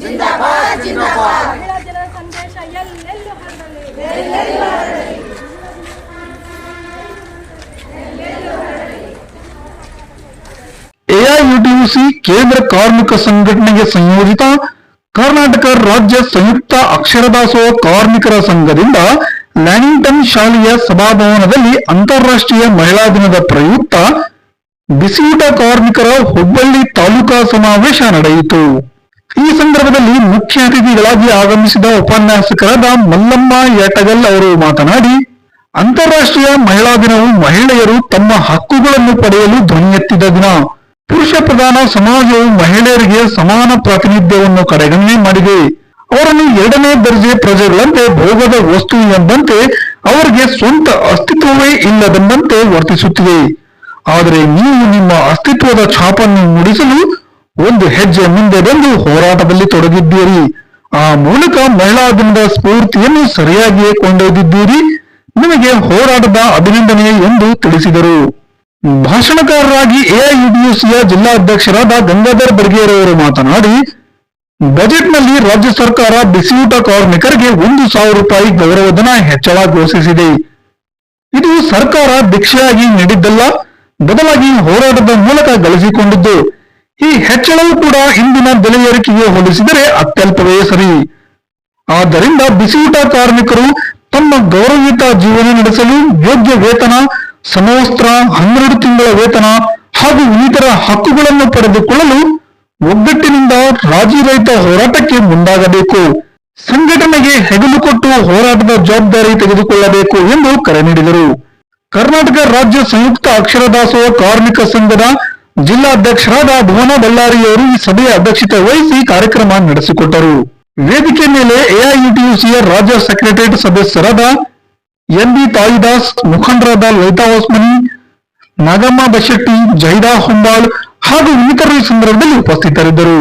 Zindabad. You AIUTUC ಕೇಂದ್ರ ಕಾರ್ಮಿಕ ಸಂಘಟನೆಗೆ ಸಂಯೋಜಿತ ಕರ್ನಾಟಕ ರಾಜ್ಯ ಸಂಯುಕ್ತ ಅಕ್ಷರದಾಸೋ ಕಾರ್ಮಿಕರ ಸಂಘದಿಂದ ಲ್ಯಾನಿಂಗ್ಟನ್ ಶಾಲೆಯ ಸಭಾಭವನದಲ್ಲಿ ಅಂತಾರಾಷ್ಟ್ರೀಯ ಮಹಿಳಾ ದಿನದ ಪ್ರಯುಕ್ತ ಬಿಸಿಯೂಟ ಕಾರ್ಮಿಕರ ಹುಬ್ಬಳ್ಳಿ ತಾಲೂಕಾ ಸಮಾವೇಶ ನಡೆಯಿತು. ಈ ಸಂದರ್ಭದಲ್ಲಿ ಮುಖ್ಯ ಅತಿಥಿಗಳಾಗಿ ಆಗಮಿಸಿದ ಉಪನ್ಯಾಸಕರಾದ ಮಲ್ಲಮ್ಮ ಯಟಗಲ್ ಅವರು ಮಾತನಾಡಿ, ಅಂತಾರಾಷ್ಟ್ರೀಯ ಮಹಿಳಾ ದಿನವು ಮಹಿಳೆಯರು ತಮ್ಮ ಹಕ್ಕುಗಳನ್ನು ಪಡೆಯಲು ಧ್ವನಿಯೆತ್ತಿದ ದಿನ. ಪುರುಷ ಪ್ರಧಾನ ಸಮಾಜವು ಮಹಿಳೆಯರಿಗೆ ಸಮಾನ ಪ್ರಾತಿನಿಧ್ಯವನ್ನು ಕಡೆಗಣನೆ ಮಾಡಿದೆ. ಅವರನ್ನು ಎರಡನೇ ದರ್ಜೆ ಪ್ರಜೆಗಳಂತೆ ಭೋಗದ ವಸ್ತು ಎಂಬಂತೆ ಅವರಿಗೆ ಸ್ವಂತ ಅಸ್ತಿತ್ವವೇ ಇಲ್ಲದೆಂಬಂತೆ ವರ್ತಿಸುತ್ತಿದೆ. ಆದರೆ ನೀವು ನಿಮ್ಮ ಅಸ್ತಿತ್ವದ ಛಾಪನ್ನು ಮೂಡಿಸಲು ಒಂದು ಹೆಜ್ಜೆ ಮುಂದೆ ಬಂದು ಹೋರಾಟದಲ್ಲಿ ತೊಡಗಿದ್ದೀರಿ. ಆ ಮೂಲಕ ಮಹಿಳಾ ದಿನದ ಸ್ಫೂರ್ತಿಯನ್ನು ಸರಿಯಾಗಿಯೇ ಕೊಂಡೊಯ್ದಿದ್ದೀರಿ. ನಿಮಗೆ ಹೋರಾಟದ ಅಭಿನಂದನೆ ಎಂದು ತಿಳಿಸಿದರು. ಭಾಷಣಕಾರರಾಗಿ ಎಐಯುಡಿಯುಸಿಯ ಜಿಲ್ಲಾಧ್ಯಕ್ಷರಾದ ಗಂಗಾಧರ್ ಬರ್ಗೇರವರು ಮಾತನಾಡಿ, ಬಜೆಟ್ನಲ್ಲಿ ರಾಜ್ಯ ಸರ್ಕಾರ ಬಿಸಿಯೂಟ ಕಾರ್ಮಿಕರಿಗೆ ಒಂದು ಸಾವಿರ ರೂಪಾಯಿ ಗೌರವಧನ ಹೆಚ್ಚಳ ಘೋಷಿಸಿದೆ. ಇದು ಸರ್ಕಾರ ಭಿಕ್ಷೆಯಾಗಿ ನೀಡಿದ್ದಲ್ಲ ಬದಲಾಗಿ ಹೋರಾಟದ ಮೂಲಕ ಗಳಿಸಿಕೊಂಡಿದ್ದು, ಈ ಹೆಚ್ಚಳವು ಕೂಡ ಇಂದಿನ ಬೆಲೆ ಏರಿಕೆಗೆ ಹೋಲಿಸಿದರೆ ಅತ್ಯಲ್ಪವೇ ಸರಿ. ಆದ್ದರಿಂದ ಬಿಸಿಯೂಟ ಕಾರ್ಮಿಕರು ತಮ್ಮ ಗೌರವಯುತ ಜೀವನ ನಡೆಸಲು ಯೋಗ್ಯ ವೇತನ, ಸಮವಸ್ತ್ರ, ಹನ್ನೆರಡು ತಿಂಗಳ ವೇತನ ಹಾಗೂ ಇನ್ನಿತರ ಹಕ್ಕುಗಳನ್ನು ಪಡೆದುಕೊಳ್ಳಲು ಒಗ್ಗಟ್ಟಿನಿಂದ ರಾಜಿ ರಹಿತ ಹೋರಾಟಕ್ಕೆ ಮುಂದಾಗಬೇಕು. ಸಂಘಟನೆಗೆ ಹೆಗಲು ಕೊಟ್ಟು ಹೋರಾಟದ ಜವಾಬ್ದಾರಿ ತೆಗೆದುಕೊಳ್ಳಬೇಕು ಎಂದು ಕರೆ ನೀಡಿದರು. ಕರ್ನಾಟಕ ರಾಜ್ಯ ಸಂಯುಕ್ತ ಅಕ್ಷರ ದಾಸೋಹ ಕಾರ್ಮಿಕ ಸಂಘದ ಜಿಲ್ಲಾಧ್ಯಕ್ಷರಾದ ಭುವನ ಬಳ್ಳಾರಿಯವರು ಈ ಸಭೆಯ ಅಧ್ಯಕ್ಷತೆ ವಹಿಸಿ ಕಾರ್ಯಕ್ರಮ ನಡೆಸಿಕೊಟ್ಟರು. ವೇದಿಕೆ ಮೇಲೆ ಎಐಯುಟಿಯುಸಿಯ ರಾಜ್ಯ ಸೆಕ್ರೆಟರಿಯೇಟ್ ಸದಸ್ಯರಾದ ಎನ್ ಬಿ ತಾಯಿದಾಸ್, ಮುಖಂಡರಾದ ಲಲಿತಾ ಹೊಸ್ಮನಿ, ನಾಗಮ್ಮ ಬಶೆಟ್ಟಿ, ಜೈದಾ ಹೊಂಬಾಳ್ ಹಾಗೂ ಇನ್ನಿತರರು ಈ ಸಂದರ್ಭದಲ್ಲಿ ಉಪಸ್ಥಿತರಿದ್ದರು.